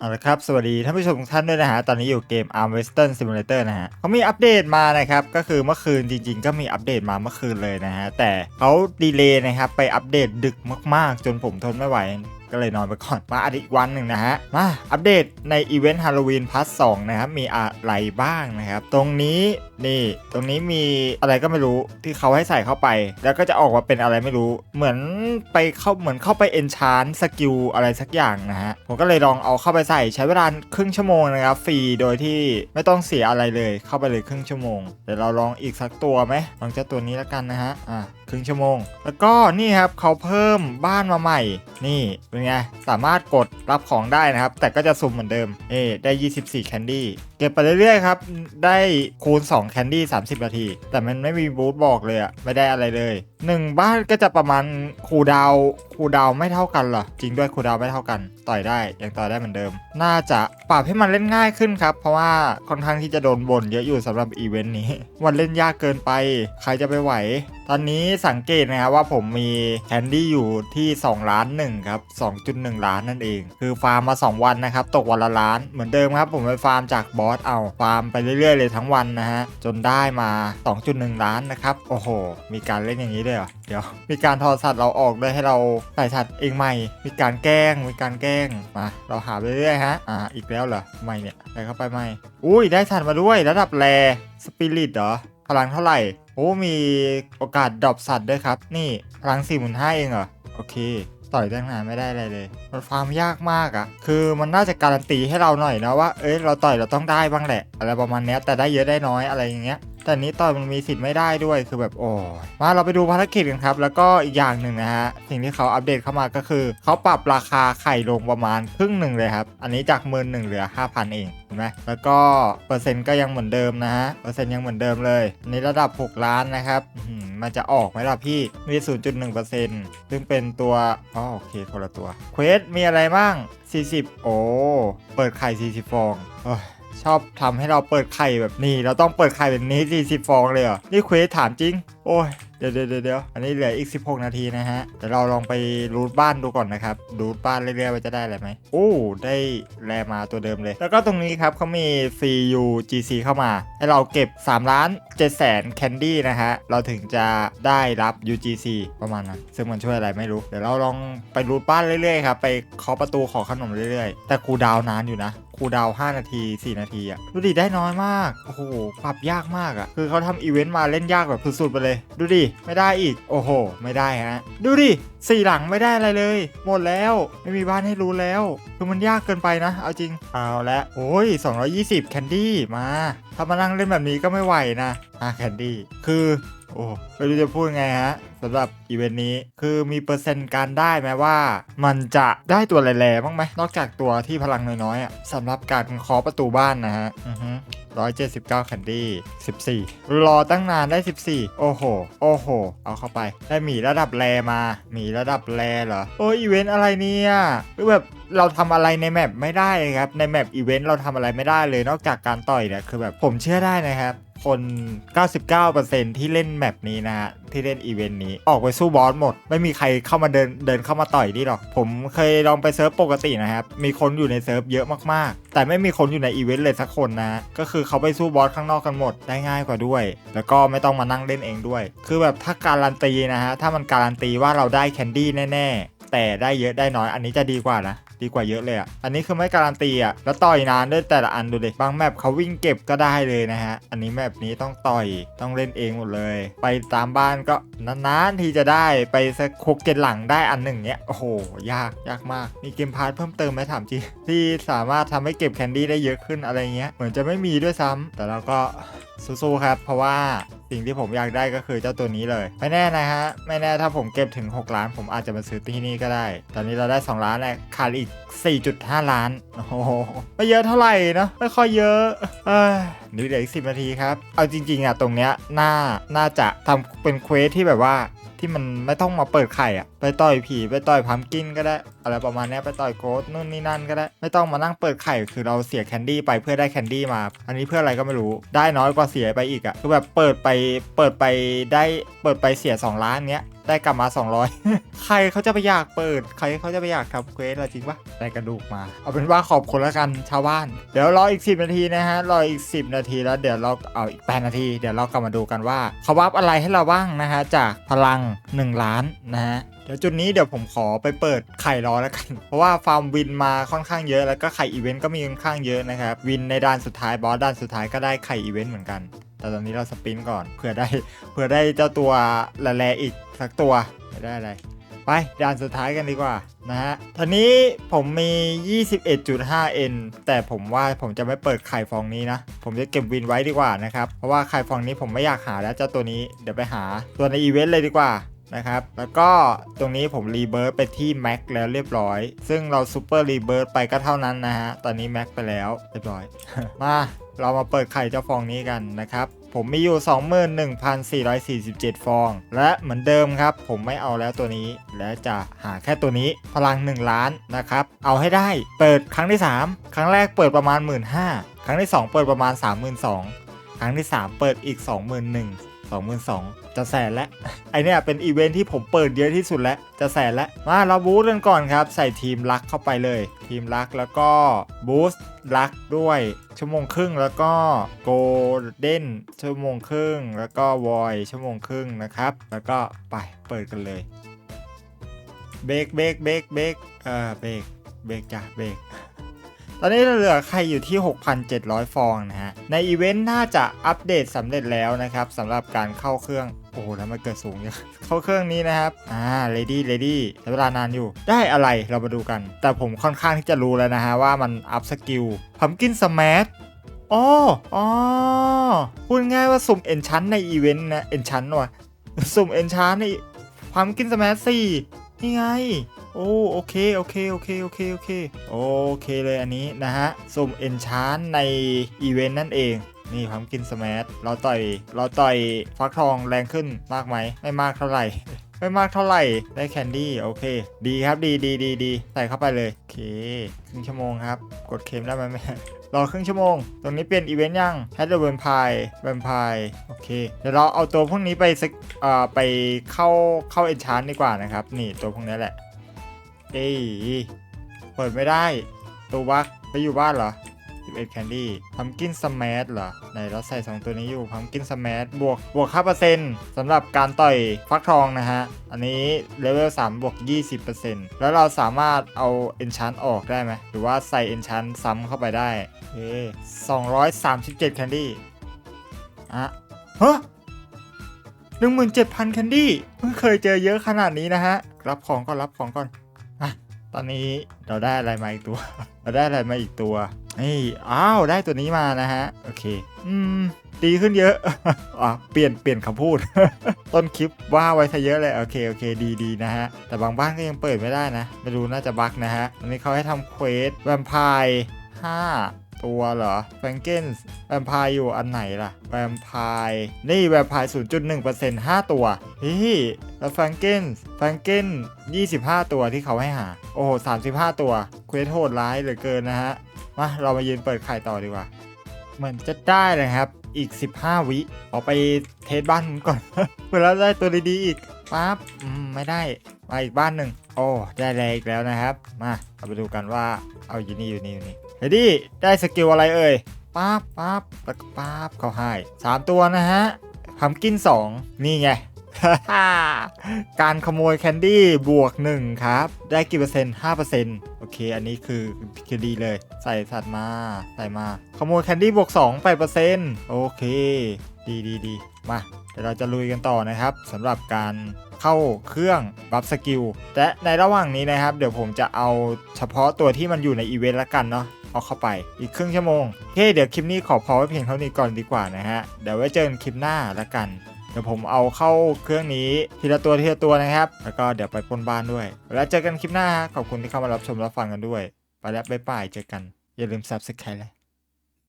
เอาละครับ สวัสดีท่านผู้ชมทุกท่านด้วยนะฮะ ตอนนี้อยู่เกม Arm Western Simulator นะฮะเขามีอัปเดตมานะครับ ก็คือเมื่อคืนจริง ๆ ก็มีอัปเดตมาเมื่อคืนเลยนะฮะ แต่เขาดีเลย์นะครับ ไปอัปเดตดึกมาก ๆ จนผมทนไม่ไหว ก็เลยนอนไปก่อนมาอัดอีกวันหนึ่งนะฮะ มาอัปเดตในอีเวนต์ฮาโลวีนพัส2นะครับ มีอะไรบ้างนะครับ ตรงนี้นี่ตรงนี้มีอะไรก็ไม่รู้ที่เขาให้ใส่เข้าไป แล้วก็จะออกมาเป็นอะไรไม่รู้ เหมือนไปเข้าเหมือนเข้าไปเอนชานสกิลอะไรสักอย่างนะฮะ ผมก็เลยลองเอาเข้าไปใส่ใช้เวลาครึ่งชั่วโมงนะครับฟรีโดยที่ไม่ต้องเสียอะไรเลยเข้าไปเลยครึ่งชั่วโมงเดี๋ยวเราลองอีกสักตัวไหมลองเจ้าตัวนี้แล้วกันนะฮะอะครึ่งชั่วโมง แล้วก็นี่ครับเขาเพิ่มบ้านมาใหม่ นี่เป็นไง สามารถกดรับของได้นะครับ แต่ก็จะสุ่มเหมือนเดิม เอ๊ได้ 24 แคนดี้ เก็บไปเรื่อยๆครับ ได้คูณ 2 แคนดี้ 30 นาที แต่มันไม่มีบูธบอกเลยอะไม่ได้อะไรเลย 1 บ้านก็จะประมาณคูดาวคูดาวไม่เท่ากันหรอ จริงด้วยคูดาวไม่เท่ากัน ต่อยได้ยังต่อยได้เหมือนเดิม น่าจะปรับให้มันเล่นง่ายขึ้นครับ เพราะว่าค่อนข้างที่จะโดนบ่นเยอะอยู่สำหรับอีเวนต์นี้ วันเล่นยากเกินไป ใครจะไปไหว ตอนนี้สังเกตนะครับว่าผมมีแคนดี้อยู่ที่ 2 ล้านหนึ่งครับ2.1 ล้านนั่นเอง คือฟาร์มมา 2 วันนะครับ ตกวันละล้านเหมือนเดิมครับผมไปฟาร์มจากบอสเอาฟาร์มไปเรื่อยๆเลยทั้งวันนะฮะจนได้มา 2.1 ล้านนะครับโอ้โห มีการเล่นอย่างนี้ด้วยเหรอเดี๋ยว มีการทอสัตว์เราออกด้วยให้เราใส่สัตว์เองใหม่ มีการแกล้งมีการแกล้งมาเราหาไปเรื่อยฮะอ่าอีกแล้วเหรอไม่เนี่ยใส่เข้าไปไม่อุ้ยได้สัตว์มาด้วยระดับแรสปิริตเหรอพลังเท่าไหร่โอ้มีโอกาสดรอปสัตว์ด้วยครับ นี่พลัง4 5 0 0 0เองเหรอ โอเค ต่อยตั้งนานไม่ได้อะไรเลย มันฟาร์มยากมากอะ่ะ คือมันน่าจะการันตีให้เราหน่อยนะว่า เอ้ย เราต่อยเราต้องได้บ้างแหละ อะไรประมาณนี้แต่ได้เยอะได้น้อยอะไรอย่างเงี้ย แต่นี้ต่อยมันมีสิทธิ์ไม่ได้ด้วย คือแบบโอ้ยมาเราไปดูภารกิจกันครับ แล้วก็อีกอย่างหนึ่งนะฮะ สิ่งที่เขาอัปเดตเข้ามาก็คือ เขาปรับราคาไข่ลงประมาณครึ่งหนึ่งเลยครับ อันนี้จากหมื่นหนึ่งเหลือ 5,000 เองเห็นไหมแล้วก็เปอร์เซ็นต์ก็ยังเหมือนเดิมนะฮะ เปอร์เซ็นต์ยังเหมือนเดิมเลยอันนี้ระดับ 6 ล้านนะครับ มันจะออกไหมล่ะพี่มี 0.1%ซึ่งเป็นตัวอ๋อโอเคคนละตัวเควสมีอะไรบ้าง40 โอ้ เปิดไข่ 40 ฟองโอ้ย อบทำให้เราเปิดไข่แบบนี้ เราต้องเปิดไข่แบบนี้40ฟองเลยเหรอ นี่เควสถามจริง โอ้ยเดี๋ยวเดี๋ยวเดี๋ยวอันนี้เหลืออีก 16 นาทีนะฮะ เดี๋ยวเราลองไปรูทบ้านดูก่อนนะครับ รูทบ้านเรื่อยๆว่าจะได้อะไรไหม โอ้ ได้แรมาตัวเดิมเลย แล้วก็ตรงนี้ครับเขามีฟรี UGC เข้ามา ให้เราเก็บ 3 ล้าน7แสนแคนดี้นะฮะ เราถึงจะได้รับ UGC ประมาณนั้นซึ่งมันช่วยอะไรไม่รู้ เดี๋ยวเราลองไปรูทบ้านเรื่อยๆครับ ไปเคาะประตูขอขนมเรื่อยๆ แต่คูดาวนานอยู่นะ คูลดาวน์5นาที 4 นาทีอะดูดิได้น้อยมาก โอ้โห ปรับยากมากอะคือเขาทำอีเวนต์มาเล่นยากแบบสุดๆไปเลย ดูดิ ไม่ได้อีก โอ้โห ไม่ได้ฮะ ดูดิสี่หลังไม่ได้อะไรเลย หมดแล้ว ไม่มีบ้านให้รู้แล้ว คือมันยากเกินไปนะ เอาจริง เอาละโอ้ย 220 แคนดี้มา ถ้ามานั่งเล่นแบบนี้ก็ไม่ไหวนะอะแคนดี้ คือ โอ้ไม่รู้จะพูดไงฮะสำหรับอีเวนต์นี้คือมีเปอร์เซ็นต์การได้ไหมว่า มันจะได้ตัวแร่ๆบ้างไหมนอกจากตัวที่พลังน้อยๆอะสำหรับการเคาะประตูบ้านนะฮะอือฮึ179แคนดี้14 รอตั้งนานได้ 14 โอ้โห โอ้โห เอาเข้าไป ได้หมีระดับแรมาหมีระดับแรเหรอ โอ้ยอีเวนต์อะไรเนี่ยคือแบบเราทำอะไรในแมปไม่ได้เลยครับ ในแมปอีเวนต์เราทำอะไรไม่ได้เลยนอกจากการต่อยเนี่ยคือแบบผมเชื่อได้นะครับ คน 99%ที่เล่นแมปนี้นะฮะ ที่เล่นอีเวนต์นี้ ออกไปสู้บอสหมด ไม่มีใครเข้ามาเดินเดินเข้ามาต่อยนี่หรอก ผมเคยลองไปเซิร์ฟปกตินะครับ มีคนอยู่ในเซิร์ฟเยอะมากๆ แต่ไม่มีคนอยู่ในอีเวนต์เลยสักคนนะ ก็คือเขาไปสู้บอสข้างนอกกันหมด ได้ง่ายกว่าด้วย แล้วก็ไม่ต้องมานั่งเล่นเองด้วย คือแบบถ้าการันตีนะฮะ ถ้ามันการันตีว่าเราได้แคนดี้แน่ ๆ แต่ได้เยอะได้น้อย อันนี้จะดีกว่านะ ดีกว่าเยอะเลยอะอันนี้คือไม่การันตีอะแล้วต่อยนานด้วยแต่ละอันดูดิบางแมปเขาวิ่งเก็บก็ได้เลยนะฮะอันนี้แมปนี้ต้องต่อยต้องเล่นเองหมดเลย ไปตามบ้านก็นานๆทีจะได้ไปสักคกเกนหลังได้อันหนึ่งเนี้ยโอ้โหยากยากมากมีเกมพาร์ทเพิ่มเติมไหมถามจริงที่สามารถทำให้เก็บแคนดี้ได้เยอะขึ้นอะไรเงี้ยเหมือนจะไม่มีด้วยซ้ำแต่เราก็ สู้ๆครับ เพราะว่าสิ่งที่ผมอยากได้ก็คือเจ้าตัวนี้เลย ไม่แน่นะฮะ ไม่แน่ถ้าผมเก็บถึง 6 ล้าน ผมอาจจะมาซื้อที่นี่ก็ได้ ตอนนี้เราได้ 2 ล้านแล้วขาดอีก 4.5 ล้าน โอ้โหไม่เยอะเท่าไหร่นะ ไม่ค่อยเยอะเอ้ยนี่เหลืออีกสินาทีครับ เอาจริง ๆอะตรงเนี้ยน่าน่าจะทำเป็นเควสที่แบบว่าที่มันไม่ต้องมาเปิดไข่อะไปต่อยผีไปต่อยพัมกินก็ได้ อะไรประมาณนี้ไปต่อยโกดนู่นนี่นั่นก็ได้ ไม่ต้องมานั่งเปิดไข่คือเราเสียแคนดี้ไปเพื่อได้แคนดี้มา อันนี้เพื่ออะไรก็ไม่รู้ได้น้อยกว่าเสียไปอีกอะคือแบบเปิดไปเปิดไปได้เปิดไปเสีย 2 ล้านเนี้ยได้กลับมา 200 ใครเขาจะไปอยากเปิด ใครเขาจะไปอยากทำเควสอะไรจริงปะได้กระดูกมา เอาเป็นว่าขอบคุณแล้วกันชาวบ้าน เดี๋ยวรออีก 10 นาทีนะฮะ รออีก 10 นาทีแล้วเดี๋ยวเราเอาอีก 8 นาที เดี๋ยวเรากลับมาดูกันว่าเขาวับอะไรให้เราบ้างนะฮะ จากพลัง 1 ล้านนะฮะ ดี๋ยวจุดนี้เดี๋ยวผมขอไปเปิดไข่รอแล้วกัน เพราะว่าฟาร์มวินมาค่อนข้างเยอะ แล้วก็ไข่อีเวนต์ก็มีค่อนข้างเยอะนะครับ วินในด่านสุดท้ายบอสด่านสุดท้ายก็ได้ไข่อีเวนต์เหมือนกัน แต่ตอนนี้เราสปินก่อนเผื่อได้เผื่อได้เจ้าตัวละแลอีกสักตัวไม่ได้อะไรไปด่านสุดท้ายกันดีกว่านะฮะตอนนี้ผมมี 21.5N แต่ผมว่าผมจะไม่เปิดไข่ฟองนี้นะ ผมจะเก็บวินไว้ดีกว่านะครับ เพราะว่าไข่ฟองนี้ผมไม่อยากหาแล้วเจ้าตัวนี้ เดี๋ยวไปหาตัวในอีเวนต์เลยดีกว่า นะครับ แล้วก็ตรงนี้ผมรีเบิร์ตไปที่แม็กแล้วเรียบร้อย ซึ่งเราซูเปอร์รีเบิร์ตไปก็เท่านั้นนะฮะ ตอนนี้แม็กไปแล้วเรียบร้อย มาเรามาเปิดไข่เจ้าฟองนี้กันนะครับ ผมมีอยู่ 21,447 ฟอง และเหมือนเดิมครับ ผมไม่เอาแล้วตัวนี้ และจะหาแค่ตัวนี้พลัง 1 ล้านนะครับ เอาให้ได้เปิดครั้งที่ 3 ครั้งแรกเปิดประมาณ 1 5ื่นครั้งที่ 2 เปิดประมาณ 32,000 ครั้งที่ 3 เปิดอีก 21,000 22,000จะแสนแล้วไอเนี่ยเป็นอีเวนท์ที่ผมเปิดเยอะที่สุดแล้วจะแสนแล้วมาเราบูสต์กันก่อนครับ ใส่ทีมรักเข้าไปเลย ทีมรักแล้วก็บูสต์รักด้วยชั่วโมงครึ่งแล้วก็โกลเด้นชั่วโมงครึ่ง แล้วก็วอยชั่วโมงครึ่งนะครับ แล้วก็ไปเปิดกันเลยเบรกเบรกเบรกเบรกเออเบรกเบรกจ้ะเบรก ตอนนี้เหลือใครอยู่ที่ 6,700 ฟองนะฮะ ในอีเวนต์น่าจะอัปเดตสำเร็จแล้วนะครับสำหรับการเข้าเครื่อง โอ้แล้วมันเกิดสูงเนี่ยเข้าเครื่องนี้นะครับ อ่า ready ready ใช้เวลานานอยู่ ได้อะไรเรามาดูกัน แต่ผมค่อนข้างที่จะรู้แล้วนะฮะว่ามันอัพสกิลพัมกินสมาร์ทอ๋ออ๋อพูดง่ายว่าสุ่มเอนชันในอีเวนต์นะเอนชันว่ะสุ่มเอนชันในพัมกินสมาร์ทสี่นี่ไง โอ้โอเคโอเคโอเคโอเคโอเคโอเคเลยอันนี้นะฮะสุ่มเอนชานในอีเวนต์นั่นเองนี่พัมกินสมาร์ทเราต่อยเราต่อยฟักทองแรงขึ้นมากไหมไม่มากเท่าไหร่ไม่มากเท่าไหร่ได้แคนดี้โอเค ดีครับดีดีดีดีใส่เข้าไปเลยโอเคครึ่งชั่วโมงครับ กดเข็มได้ไหมแม่รอครึ่งชั่วโมง ตรงนี้เปลี่ยนอีเวนต์ยังแฮดเดอร์เวนพายแวมพายโอเค เดี๋ยวเราเอาตัวพวกนี้ไปสกเอ่อไปเข้าเข้าเอนชานดีกว่านะครับ นี่ตัวพวกนี้แหละ เอ้ยเปิดไม่ได้ ตัวบักไปอยู่บ้านเหรอ11 Candy พัมกินสมาร์ทเหรอไหนเราใส่ 2 ตัวนี้อยู่พัมกินสมาร์ทบวกบวก5%เปอร์เซ็นต์สำหรับการต่อยฟักทองนะฮะ อันนี้เลเวล3บวก 20%แล้วเราสามารถเอา Enchant ออกได้ไหม หรือว่าใส่ Enchant ซ้ำเข้าไปได้เอ้237 Candy อะฮะ17,000 Candy เพิ่งเคยเจอเยอะขนาดนี้นะฮะ รับของก่อนรับของก่อน ตอนนี้เราได้อะไรมาอีกตัว เราได้อะไรมาอีกตัวนี่อ้าวได้ตัวนี้มานะฮะ โอเค อืม ดีขึ้นเยอะอะเปลี่ยนเปลี่ยนคำพูด ต้นคลิปว่าไว้ซะเยอะเลยโอเคโอเคดีดีนะฮะ แต่บางบ้านก็ยังเปิดไม่ได้นะ ไม่รู้น่าจะบั๊กนะฮะวันนี้เขาให้ทำเควสแวมไพร์ห้า ตัวเหรอแฟงเกนส์แวมพร์อยู่อันไหนล่ะ แวมพร์นี่แวมพร์0.1% 5 ตัวฮ้ยแล้วแฟงเกนส์แฟงเกน25 ตัวที่เขาให้หา โอ้โห 35 ตัว เควสโหดร้ายเหลือเกินนะฮะ มา เรามายืนเปิดไข่ต่อดีกว่า เหมือนจะได้เลยครับ อีก 15 วิเอาไปเทสบ้านก่อนเพื่อเราได้ตัวดีๆอีกปั๊บอืมไม่ได้มาอีกบ้านหนึ่งโอ้ได้แรงอีกแล้วนะครับ มาเราไปดูกันว่าเอาอยู่นี่อยู่นี่อยู่นี่ เฮดี้ ได้สกิลอะไรเอ่ยปั๊บปั๊บแล้วก็ปั๊บเขาให้สามตัวนะฮะพัมกินสองนี่ไง การขโมยแคนดี้บวก1ครับ ได้กี่เปอร์เซ็นต์5เปอร์เซ็นต์โอเค อันนี้คือคือดีเลย ใส่สัตว์มา ใส่มา ขโมยแคนดี้บวก2ไปเปอร์เซ็นต์โอเค ดีดีดีมาเดี๋ยวเราจะลุยกันต่อนะครับสำหรับการเข้าเครื่องบัฟสกิลและในระหว่างนี้นะครับ เดี๋ยวผมจะเอาเฉพาะตัวที่มันอยู่ในอีเวนต์ละกันเนาะ เอาเข้าไปอีกครึ่งชั่วโมงโอเคเดี๋ยวคลิปนี้ขอพอไว้เพียงเท่านี้ก่อนดีกว่านะฮะเดี๋ยวไว้เจอกันคลิปหน้าละกันเดี๋ยวผมเอาเข้าเครื่องนี้ทีละตัวทีละตัวนะครับ แล้วก็เดี๋ยวไปปนบ้านด้วย แล้วเจอกันคลิปหน้าฮะขอบคุณที่เข้ามารับชมรับฟังกันด้วย ไปแล้วบ๊ายบายเจอกัน อย่าลืม subscribe เลย